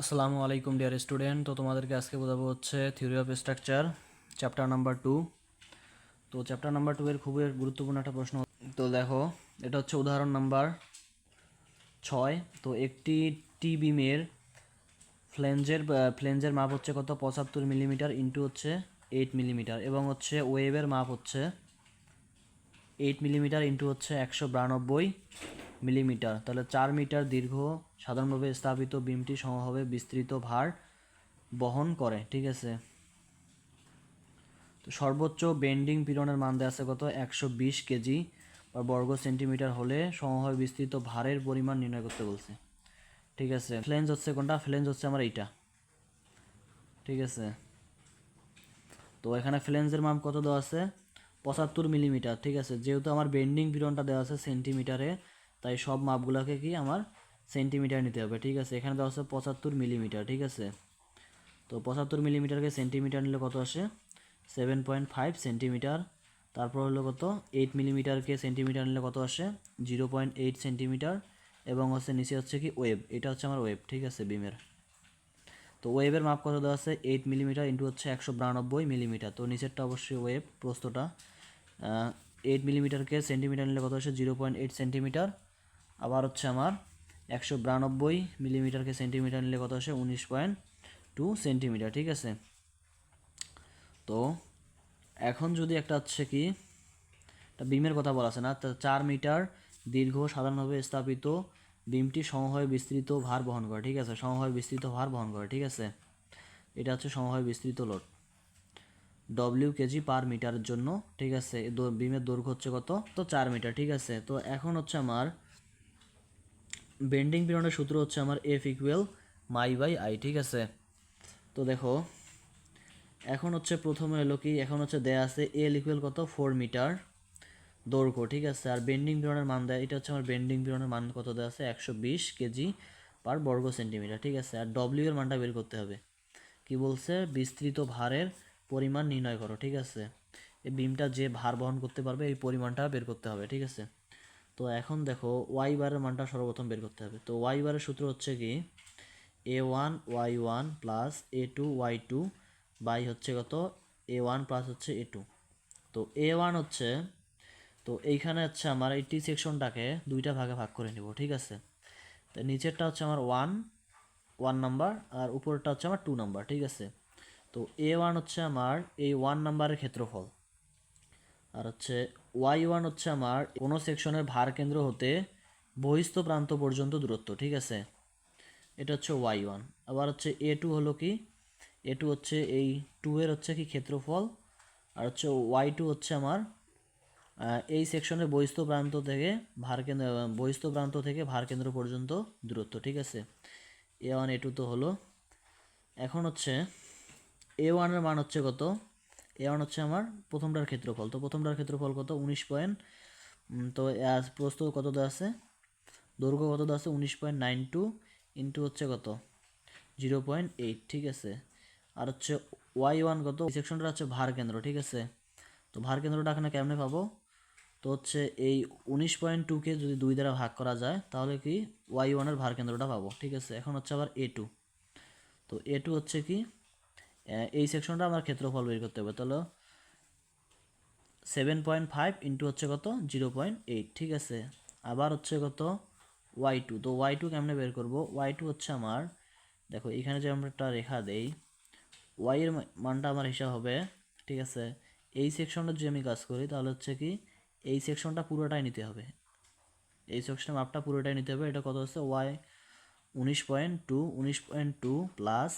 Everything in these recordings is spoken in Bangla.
আসসালামু আলাইকুম ডিয়ার স্টুডেন্ট তো তোমাদেরকে আজকে বোঝাবো হচ্ছে theory of structure chapter number two তো চ্যাপ্টার নাম্বার টু এর খুবই গুরুত্বপূর্ণ একটা প্রশ্ন। তো দেখো, এটা হচ্ছে উদাহরণ নাম্বার ছয়। তো একটি টি বিমের ফ্লেঞ্জের ফ্লেঞ্জের মাপ হচ্ছে কত? পঁচাত্তর মিলিমিটার ইন্টু হচ্ছে এইট মিলিমিটার এবং হচ্ছে ওয়েভের মাপ হচ্ছে এইট মিলিমিটার ইন্টু হচ্ছে একশো বিরানব্বই মিলিমিটার। তাহলে চার মিটার দীর্ঘ সাধারণভাবে স্থাপিত বিমটি সমভাবে বিস্তৃত ভার বহন করে, ঠিক আছে? তো সর্বোচ্চ বেন্ডিং পীড়নের মান দেওয়া আছে কত? একশো বিশ কেজি বা বর্গ সেন্টিমিটার হলে সমভাবে বিস্তৃত ভারের পরিমাণ নির্ণয় করতে বলছে। ঠিক আছে? ফ্লেঞ্জ হচ্ছে কোনটা? ফ্লেঞ্জ হচ্ছে আমার এইটা। ঠিক আছে? তো এখানে ফ্লেন্সের মাপ কত দেওয়া আছে? পঁচাত্তর মিলিমিটার, ঠিক আছে? যেহেতু আমার বেন্ডিং পীড়নটা দেওয়া আছে সেন্টিমিটারে তাই সব মাপগুলোকে কি আমার সেন্টিমিটার নিতে হবে, ঠিক আছে? এখানে দেওয়া আছে পঁচাত্তর মিলিমিটার ঠিক আছে? তো পঁচাত্তর মিলিমিটারকে সেন্টিমিটার নিলে কত আসে? সেভেন পয়েন্ট ফাইভ সেন্টিমিটার তারপর হলো কত? এইট মিলিমিটারকে সেন্টিমিটার নিলে কত আসে? জিরো পয়েন্ট এইট সেন্টিমিটার এবং হচ্ছে নিচে হচ্ছে কি ওয়েব এটা হচ্ছে আমার ওয়েব ঠিক আছে বিমের তো ওয়েবের মাপ কত দেওয়া আছে? এইট মিলিমিটার ইন্টু হচ্ছে একশো বিরানব্বই মিলিমিটার তো নিচেরটা অবশ্যই ওয়েব প্রস্তটা এইট মিলিমিটারকে সেন্টিমিটার নিলে কত আসে? জিরো পয়েন্ট এইট সেন্টিমিটার আবার হচ্ছে আমার একশো বিরানব্বই মিলিমিটারকে সেন্টিমিটার নিলে কত আসে? উনিশ পয়েন্ট টু সেন্টিমিটার, ঠিক আছে? তো এখন যদি একটা হচ্ছে কি, একটা বিমের কথা বলা আছে না? চার মিটার দীর্ঘ সাধারণভাবে স্থাপিত বিমটি সমভাবে বিস্তৃত ভার বহন করে, ঠিক আছে? সমভাবে বিস্তৃত ভার বহন করে, ঠিক আছে? এটা হচ্ছে সমভাবে বিস্তৃত লোড। ডব্লিউ কেজি পার মিটারের জন্য, ঠিক আছে? বিমের দৈর্ঘ্য হচ্ছে কত? তো চার মিটার, ঠিক আছে? তো এখন হচ্ছে আমার বেন্ডিং পিরিয়ডের সূত্র হচ্ছে আমার F equal my by I ঠিক আছে? তো দেখো, এখন হচ্ছে প্রথমে হলো কি, এখন হচ্ছে দেয়া আছে এল ইকুয়াল কত? ফোর মিটার দৈর্ঘ্য, ঠিক আছে? আর বেন্ডিং পিরিয়ডের মান দেয়, এটা হচ্ছে আমার বেন্ডিং পিরিয়ডের মান কত দেওয়া আছে? একশো বিশ কেজি পার বর্গ সেন্টিমিটার, ঠিক আছে? আর ডব্লিউ এর মানটা বের করতে হবে। কি বলছে? বিস্তৃত ভারের পরিমাণ নির্ণয় করো, ঠিক আছে? এই বিমটা যে ভার বহন করতে পারবে, এই পরিমাণটা বের করতে হবে, ঠিক আছে? তো এখন দেখো ওয়াই বারের মানটা সর্বপ্রথম বের করতে হবে। তো ওয়াই বারের সূত্র হচ্ছে কি? A one Y one plus A two Y two by হচ্ছে কত? এ ওয়ান প্লাস হচ্ছে এ টু তো এ ওয়ান হচ্ছে, তো এইখানে হচ্ছে আমার এই টি সেকশনটাকে দুইটা ভাগে ভাগ করে নিব, ঠিক আছে? তো নিচেরটা হচ্ছে আমার ওয়ান ওয়ান নাম্বার আর উপরেরটা হচ্ছে আমার টু নাম্বার ঠিক আছে? তো এ ওয়ান হচ্ছে আমার এই ওয়ান নাম্বারের ক্ষেত্রফল। আর হচ্ছে ওয়াই ওয়ান হচ্ছে আমার কোনো সেকশনের ভার কেন্দ্র হতে বহিস্থ প্রান্ত পর্যন্ত দূরত্ব, ঠিক আছে? এটা হচ্ছে ওয়াই ওয়ান আবার হচ্ছে এ টু হলো কি? এ টু হচ্ছে এই টু এর হচ্ছে কি ক্ষেত্রফল? আর হচ্ছে ওয়াই টু হচ্ছে আমার এই সেকশনের বহিস্থ প্রান্ত থেকে ভার কেন্দ্র, বহিস্থ প্রান্ত থেকে ভার কেন্দ্র পর্যন্ত দূরত্ব, ঠিক আছে? এ ওয়ান এ টু তো হলো। এখন হচ্ছে এ ওয়ানের মান হচ্ছে কত? এ হচ্ছে আমার প্রথমটার ক্ষেত্রফল। তো প্রথমটার ক্ষেত্রফল কত? উনিশ পয়েন্ট তো প্রস্থ কত দেওয়া আছে? দৈর্ঘ্য কত দেওয়া আছে? উনিশ পয়েন্ট নাইন টু ইন্টু হচ্ছে কত? জিরো পয়েন্ট এইট ঠিক আছে? আর হচ্ছে ওয়াই ওয়ান কত? সেকশনটা হচ্ছে ভার কেন্দ্র, ঠিক আছে? তো ভার কেন্দ্রটা এখানে কেমনে পাবো? তো হচ্ছে এই উনিশ পয়েন্ট টুকে যদি দুই দ্বারা ভাগ করা যায়, তাহলে কি ওয়াই ওয়ানের ভার কেন্দ্রটা পাবো, ঠিক আছে? এখন হচ্ছে আবার এ টু তো এ টু হচ্ছে কি? এই সেকশনটা আমার ক্ষেত্রফল বের করতে হবে। তাহলে সেভেন পয়েন্ট ফাইভ ইন্টু হচ্ছে কত? জিরো পয়েন্ট এইট ঠিক আছে? আবার হচ্ছে কত? ওয়াই টু তো ওয়াই টু কেমনে বের করব? ওয়াই টু হচ্ছে আমার, দেখো এখানে যে আমরা একটা রেখা দেই ওয়াইয়ের মানটা আমার হিসাব হবে, ঠিক আছে? এই সেকশনটা যদি আমি কাজ করি, তাহলে হচ্ছে কি, এই সেকশনটা পুরোটাই নিতে হবে। এই সেকশনের মাপটা পুরোটাই নিতে হবে। এটা কত হচ্ছে? ওয়াই উনিশ পয়েন্ট টু উনিশ পয়েন্ট টু প্লাস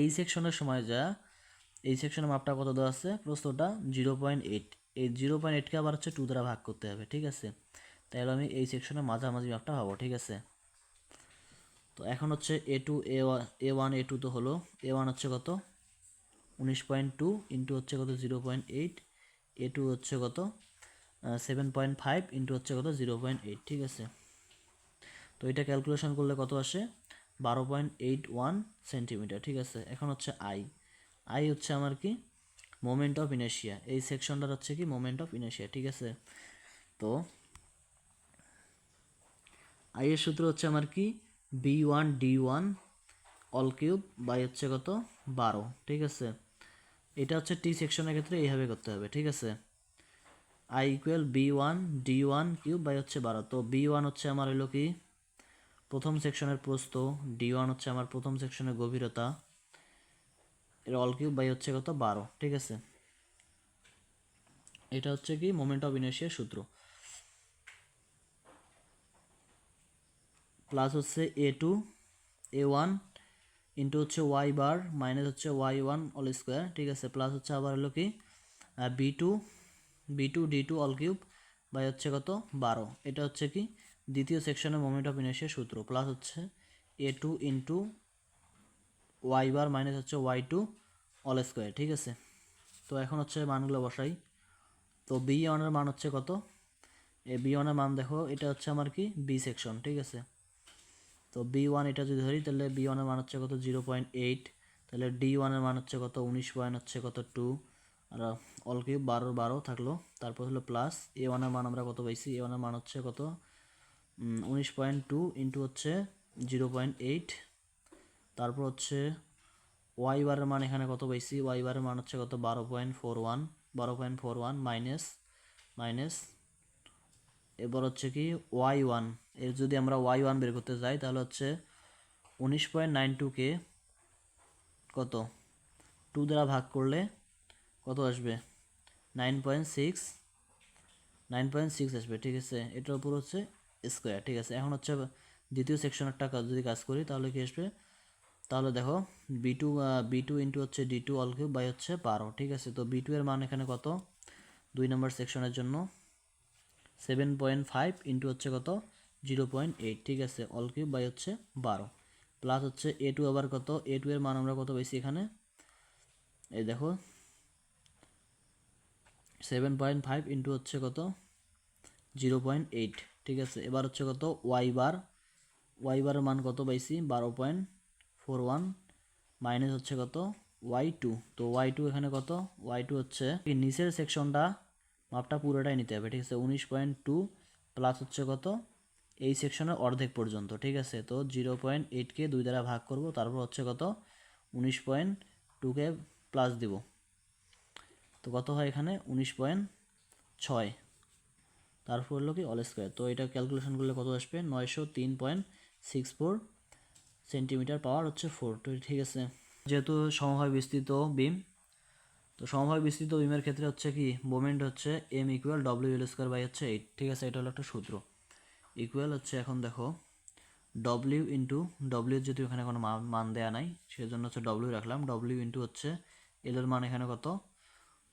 এই সেকশনের সময় যা, এই সেকশনের মাপটা কত দেওয়া আছে? প্রস্তটা জিরো পয়েন্ট এইট এই জিরো পয়েন্ট এইটকে আবার হচ্ছে টু দ্বারা ভাগ করতে হবে, ঠিক আছে? তাহলে আমি এই সেকশনের মাঝামাঝি মাপটা পাবো ঠিক আছে? তো এখন হচ্ছে A two A A one A two তো হলো। এ ওয়ান হচ্ছে কত? উনিশ পয়েন্ট টু ইন্টু হচ্ছে কত? Zero point eight A two হচ্ছে কত? সেভেন পয়েন্ট ফাইভ ইন্টু হচ্ছে কত? জিরো পয়েন্ট এইট ঠিক আছে? তো এটা ক্যালকুলেশন করলে কত আসে? বারো পয়েন্ট এইট ওয়ান সেন্টিমিটার, ঠিক আছে? এখন হচ্ছে আই। আই হচ্ছে আমার কি? মোমেন্ট অফ ইনার্শিয়া এই সেকশনটার হচ্ছে কি? মোমেন্ট অফ ইনার্শিয়া ঠিক আছে? তো আই এর সূত্র হচ্ছে আমার কি? B one D one all cube by হচ্ছে কত? বারো, ঠিক আছে? এটা হচ্ছে টি সেকশনের ক্ষেত্রে এইভাবে করতে হবে, ঠিক আছে? I equal B one D one cube by হচ্ছে বারো। তো বি ওয়ান হচ্ছে আমার হলো কি? প্রথম সেকশনের প্রস্থ ডি ওয়ান হচ্ছে আমার প্রথম সেকশনের গভীরতা। এর অল কিউব বাই হচ্ছে কত? বারো, ঠিক আছে? এটা হচ্ছে কি? মোমেন্ট অফ ইনার্শিয়ার সূত্র। প্লাস হচ্ছে A two A one into হচ্ছে ওয়াই বার মাইনাস হচ্ছে ওয়াই ওয়ান অল স্কোয়ার ঠিক আছে? প্লাস হচ্ছে আবার হলো কি? B two B two D two all cube by হচ্ছে কত? বারো। এটা হচ্ছে কি? দ্বিতীয় সেকশনের মোমেন্ট অফ ইনার্শিয়ার সূত্র প্লাস হচ্ছে A two into Y bar minus হচ্ছে ওয়াই টু অল স্কোয়ার ঠিক আছে? তো এখন হচ্ছে মানগুলো বসাই। তো বি ওয়ানের মান হচ্ছে কত? এ বি ওয়ানের মান দেখো, এটা হচ্ছে আমার কি? বি সেকশন ঠিক আছে? তো বি ওয়ান এটা যদি ধরি, তাহলে বি ওয়ানের মান হচ্ছে কত? জিরো পয়েন্ট এইট তাহলে ডি ওয়ানের মান হচ্ছে কত? উনিশ পয়েন্ট হচ্ছে কত? টু আর অল কিউব বারো বারো থাকল। তারপর হলো প্লাস এ ওয়ানের মান আমরা কত পাইছি? এ ওয়ানের মান হচ্ছে কত? উনিশ পয়েন্ট টু ইন্টু হচ্ছে জিরো পয়েন্ট এইট। তারপর হচ্ছে ওয়াই বারের মান এখানে কত পাইছি? ওয়াই বারের মান হচ্ছে কত? বারো পয়েন্ট ফোর ওয়ান। বারো point four one minus minus এবার হচ্ছে কি ওয়াই ওয়ানের যদি আমরা ওয়াই ওয়ান বের করতে যাই, তাহলে হচ্ছে উনিশ পয়েন্ট নাইন টুকে কত? টু দ্বারা ভাগ করলে কত আসবে? Nine point six nine point six আসবে, ঠিক আছে? এটার উপর হচ্ছে স্কোয়ার ঠিক আছে? এখন হচ্ছে দ্বিতীয় সেকশনের টাকা যদি কাজ করি, তাহলে কি আসবে? তাহলে দেখো B two B two into হচ্ছে D two all cube by হচ্ছে বারো, ঠিক আছে? তো বি টু এর মান এখানে কত? দুই নম্বর সেকশনের জন্য সেভেন পয়েন্ট ফাইভ ইন্টু হচ্ছে কত? জিরো পয়েন্ট এইট ঠিক আছে? অল কিউব বাই হচ্ছে বারো। প্লাস হচ্ছে এ টু আবার কত? এ টু এর মান আমরা কত পাইছি এখানে? এই দেখো সেভেন পয়েন্ট ফাইভ ইন্টু হচ্ছে কত? জিরো পয়েন্ট এইট ঠিক আছে, এবার হচ্ছে কত? ওয়াই বার ওয়াই বারের মান কত পাইছি? বারো পয়েন্ট ফোর ওয়ান মাইনাস হচ্ছে কত? ওয়াই টু তো ওয়াই টু এখানে কত? ওয়াই টু হচ্ছে নিচের সেকশনটা মাপটা পুরোটাই নিতে হবে, ঠিক আছে? উনিশ পয়েন্ট টু প্লাস হচ্ছে কত? এই সেকশনের অর্ধেক পর্যন্ত, ঠিক আছে? তো জিরো পয়েন্ট এইটকে দুই দ্বারা ভাগ করব, তারপর হচ্ছে কত? উনিশ পয়েন্ট টুকে প্লাস দিব। তো কত হয় এখানে? উনিশ পয়েন্ট ছয়। তারপর হলো কি অল স্কোয়ার তো এটা ক্যালকুলেশন করলে কত আসবে? নয়শো তিন point six four centimetre power হচ্ছে ফোর তো ঠিক আছে। যেহেতু সমভাবে বিস্তৃত বিম তো সমভাবে বিস্তৃত বিমের ক্ষেত্রে হচ্ছে কি মোমেন্ট হচ্ছে M equal W L square by হচ্ছে এইট ঠিক আছে, এটা হলো একটা সূত্র। ইকুয়াল হচ্ছে এখন দেখো ডব্লিউ ইন্টু ডব্লিউ যেহেতু এখানে কোনো মান দেওয়া নাই, সেজন্য হচ্ছে ডব্লিউ রাখলাম। ডব্লিউ ইন্টু হচ্ছে এল এর মান এখানে কত?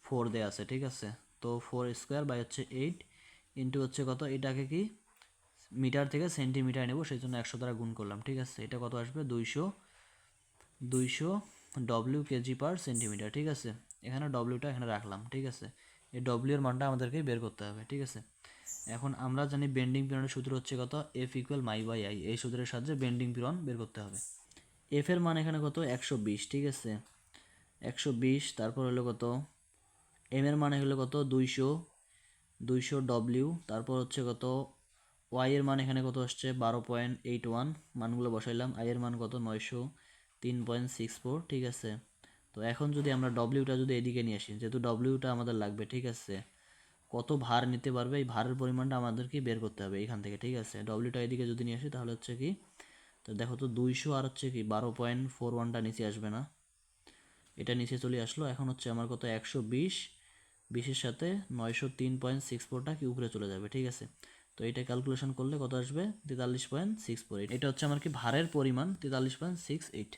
ফোর দেওয়া আছে, ঠিক আছে। তো ফোর স্কোয়ার বাই হচ্ছে এইট ইন্টু হচ্ছে কত? এটাকে কি? মিটার থেকে সেন্টিমিটার নেব সেই জন্য একশো দ্বারা গুণ করলাম, ঠিক আছে? এটা কত আসবে? দুইশো দুইশো ডব্লিউ কেজি পার সেন্টিমিটার ঠিক আছে? এখানে ডব্লিউটা এখানে রাখলাম, ঠিক আছে? এই ডব্লিউ এর মানটা আমাদেরকে বের করতে হবে, ঠিক আছে? এখন আমরা জানি বেন্ডিং পিরনের সূত্র হচ্ছে কত? F equal my by I এই সূত্রের সাহায্যে বেন্ডিং পিরন বের করতে হবে। এফ এর মান এখানে কত? একশো বিশ, ঠিক আছে? একশো বিশ, তারপর হলো কত? এম এর মান হলো কত? দুইশো দুইশো ডব্লিউ তারপর হচ্ছে কত? ওয়াই এর মান এখানে কত আসছে? বারো পয়েন্ট এইট ওয়ান, মানগুলো বসাইলাম। আই এর মান কত? নয়শো তিন পয়েন্ট সিক্স ফোর, ঠিক আছে? তো এখন যদি আমরা ডব্লিউটা যদি এদিকে নিয়ে আসি, যেহেতু ডব্লিউটা আমাদের লাগবে, ঠিক আছে? কত ভার নিতে পারবে? এই ভারের পরিমাণটা আমাদেরকে বের করতে হবে এখান থেকে, ঠিক আছে? ডব্লিউটা এদিকে যদি নিয়ে আসি, তাহলে হচ্ছে কি? তো দেখো তো দুইশো আর হচ্ছে কি? বারো পয়েন্ট ফোর ওয়ানটা নিচে আসবে না। এটা নিচে চলে আসলো। এখন হচ্ছে আমার কত? একশো বিশ। বিশের সাথে নয়শো তিন পয়েন্ট সিক্স ফোরটা কি উপরে চলে যাবে, ঠিক আছে? তো এটা ক্যালকুলেশন করলে কত আসবে? তেতাল্লিশ পয়েন্ট সিক্স ফোর এইট এটা হচ্ছে আমার কি ভারের পরিমাণ তেতাল্লিশ পয়েন্ট সিক্স এইট